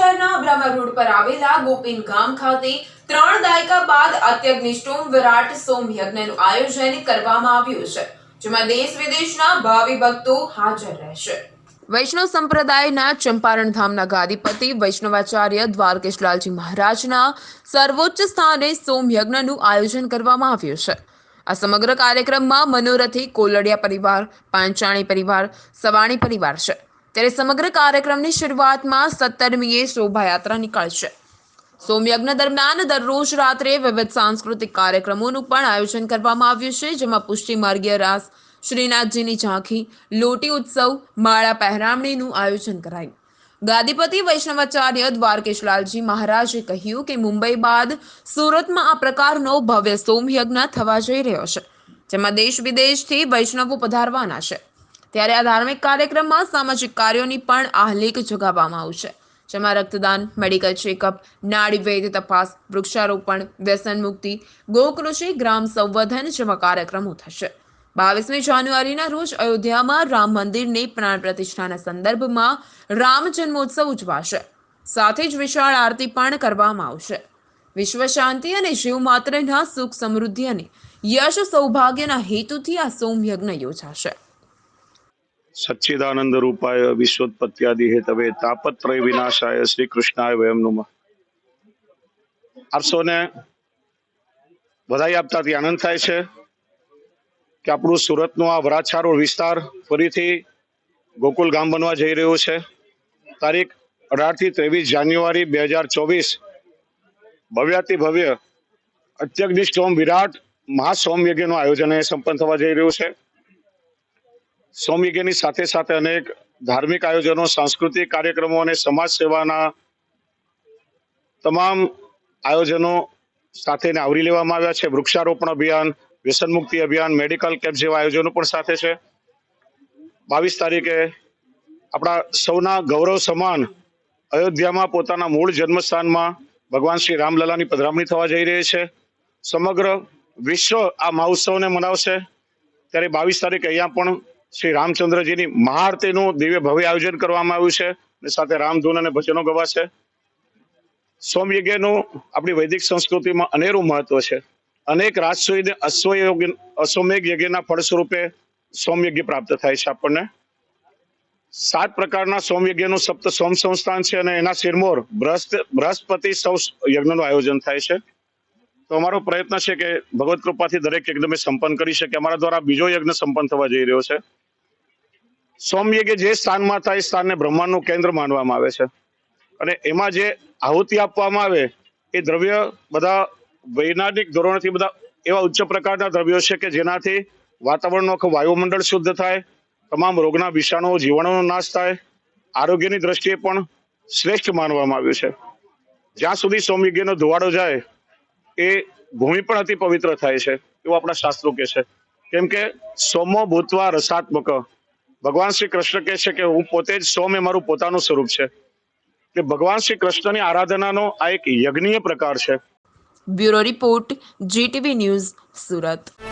શહેરના બ્રહ્મ રોડ પર આવેલા ગોપીન ગામ ખાતે ત્રણ દાયકા બાદ અત્યગ્નિષ્ટોમ વિરાટ સોમ યજ્ઞનું આયોજન કરવામાં આવ્યું છે, જેમાં દેશ વિદેશના ભાવિ ભક્તો હાજર રહેશે. વૈષ્ણવ સંપ્રદાયના ચંપારણ ધામના ગાદીપતિ વૈષ્ણવાચાર્ય દ્વારકેશલાલજી મહારાજના સર્વોચ્ચ સ્થાને સોમ યજ્ઞનું આયોજન કરવામાં આવ્યું છે. આ સમગ્ર કાર્યક્રમમાં મનોરથી, કોલડિયા પરિવાર, પાંચાણી પરિવાર, સવાણી પરિવાર છે. ત્યારે સમગ્ર કાર્યક્રમની શરૂઆતમાં સત્તરમીએ શોભાયાત્રા નીકળશે. સોમયજ્ઞ દરમિયાન દરરોજ રાત્રે વિવિધ સાંસ્કૃતિક કાર્યક્રમોનું પણ આયોજન કરવામાં આવ્યું છે, જેમાં પુષ્ટિ માર્ગીય રાસ, શ્રીનાથજીની ઝાંખી, લોટી ઉત્સવ, માળા પહેરામણીનું આયોજન કરાયું. ગાદીપતિ વૈષ્ણવાચાર્ય દ્વારકેશલાલજી મહારાજે કહ્યું કે મુંબઈ બાદ સુરતમાં આ પ્રકારનો ભવ્ય સોમયજ્ઞ થવા જઈ રહ્યો છે, જેમાં દેશ વિદેશથી વૈષ્ણવો પધારવાના છે. ત્યારે આ ધાર્મિક કાર્યક્રમમાં સામાજિક કાર્યોની પણ આહલેખ જગાવવામાં આવશે, જેમાં રક્તદાન, મેડિકલ ચેકઅપ, નાડી વૈદ્ય તપાસ, વૃક્ષારોપણ, વ્યસન મુક્તિ, ગોકૃષિ, ગ્રામ સંવર્ધન જેવા કાર્યક્રમો થશે. બાવીસમી જાન્યુઆરીના રોજ અયોધ્યામાં રામ મંદિરની પ્રાણ પ્રતિષ્ઠાના સંદર્ભમાં રામ જન્મોત્સવ ઉજવાશે. સાથે જ વિશાળ આરતી પણ કરવામાં આવશે. વિશ્વ શાંતિ અને જીવ માત્રના સુખ સમૃદ્ધિ અને યશ સૌભાગ્યના હેતુથી આ સોમયજ્ઞ યોજાશે. સચ્ચિદાનંદ રૂપાય વિશ્વોત્પત્યાદિ હેતવે તાપત્રય વિનાશાય શ્રી કૃષ્ણાય વયમ નુમા. આપ સૌને વધાઈ આપતાથી આનંદ થાય છે કે આપણું સુરતનો આ વરાછારો વિસ્તાર ફરીથી ગોકુલ ગામ બનવા જઈ રહ્યું છે. તારીખ અઢારથી ત્રેવીસ જાન્યુઆરી બે હજાર ચોવીસ ભવ્યાતિ ભવ્ય અત્યગ્નિષ્ઠ વિરાટ મહાસોમ યજ્ઞનું આયોજન સંપન્ન થવા જઈ રહ્યું છે. સોમયજ્ઞની સાથે સાથે અનેક ધાર્મિક આયોજનો, સાંસ્કૃતિક કાર્યક્રમો અને સમાજ સેવાના તમામ આયોજનો સાથે આવરી લેવામાં આવ્યા છે. વૃક્ષારોપણ અભિયાન, વ્યસન મુક્તિ અભિયાન, મેડિકલ કેમ્પ જેવા આયોજનો પણ સાથે છે. બાવીસ તારીખે આપણા સૌના ગૌરવ સમાન અયોધ્યામાં પોતાના મૂળ જન્મસ્થાનમાં ભગવાન શ્રી રામલલાની પધરામણી થવા જઈ રહી છે. સમગ્ર વિશ્વ આ મહોત્સવને મનાવશે. ત્યારે બાવીસ તારીખે અહીંયા પણ શ્રી રામચંદ્રજીની મહાઆરતીનું દિવ્ય ભવ્ય આયોજન કરવામાં આવ્યું છે અને સાથે રામધૂન અને ભજનો ગવાશે. સોમયજ્ઞનું આપણી વૈદિક સંસ્કૃતિમાં અનેરું મહત્વ છે. અનેક રાજસૂય અશ્વયોગ અશ્વમેઘ યજ્ઞના ફળ સ્વરૂપે સોમયજ્ઞ પ્રાપ્ત થાય છે આપણને. સાત પ્રકારના સોમયજ્ઞનું સપ્ત સોમ સંસ્થાન છે અને એના સિરમોર બૃહસ્પ- બૃહસ્પતિ સૌ યજ્ઞનું આયોજન થાય છે. તો અમારો પ્રયત્ન છે કે ભગવત કૃપાથી દરેક યજ્ઞ મેં સંપન્ન કરી શકે અમારા દ્વારા બીજો યજ્ઞ સંપન્ન થવા જઈ રહ્યો છે. સોમયજ્ઞ જે સ્થાનમાં થાય સ્થાનને બ્રહ્માંડનું કેન્દ્ર માનવામાં આવે છે. અને એમાં જે આહુતિ આપવામાં આવે એ દ્રવ્ય બધા વૈજ્ઞાનિક ધોરણથી બધા એવા ઉચ્ચ પ્રકારના દ્રવ્યો છે કે જેનાથી વાતાવરણનો આખું વાયુમંડળ શુદ્ધ થાય, તમામ રોગના વિષાણુઓ જીવાણુનો નાશ થાય, આરોગ્યની દ્રષ્ટિએ પણ શ્રેષ્ઠ માનવામાં આવ્યું છે. જ્યાં સુધી સોમયજ્ઞનો ધુવાડો જાય, એ ભૂમિ પણ અતિ પવિત્ર થાય છે, એવું આપણા શાસ્ત્રો કહે છે. કેમ કે સોમો ભૂતવા રસાત્મક ભગવાન શ્રી કૃષ્ણ કહે છે કે હું પોતે જ સોમ એ મારું પોતાનું સ્વરૂપ છે. કે ભગવાન શ્રી કૃષ્ણની આરાધનાનો આ એક યજ્ઞીય પ્રકાર છે. Bureau report, GTV news, Surat.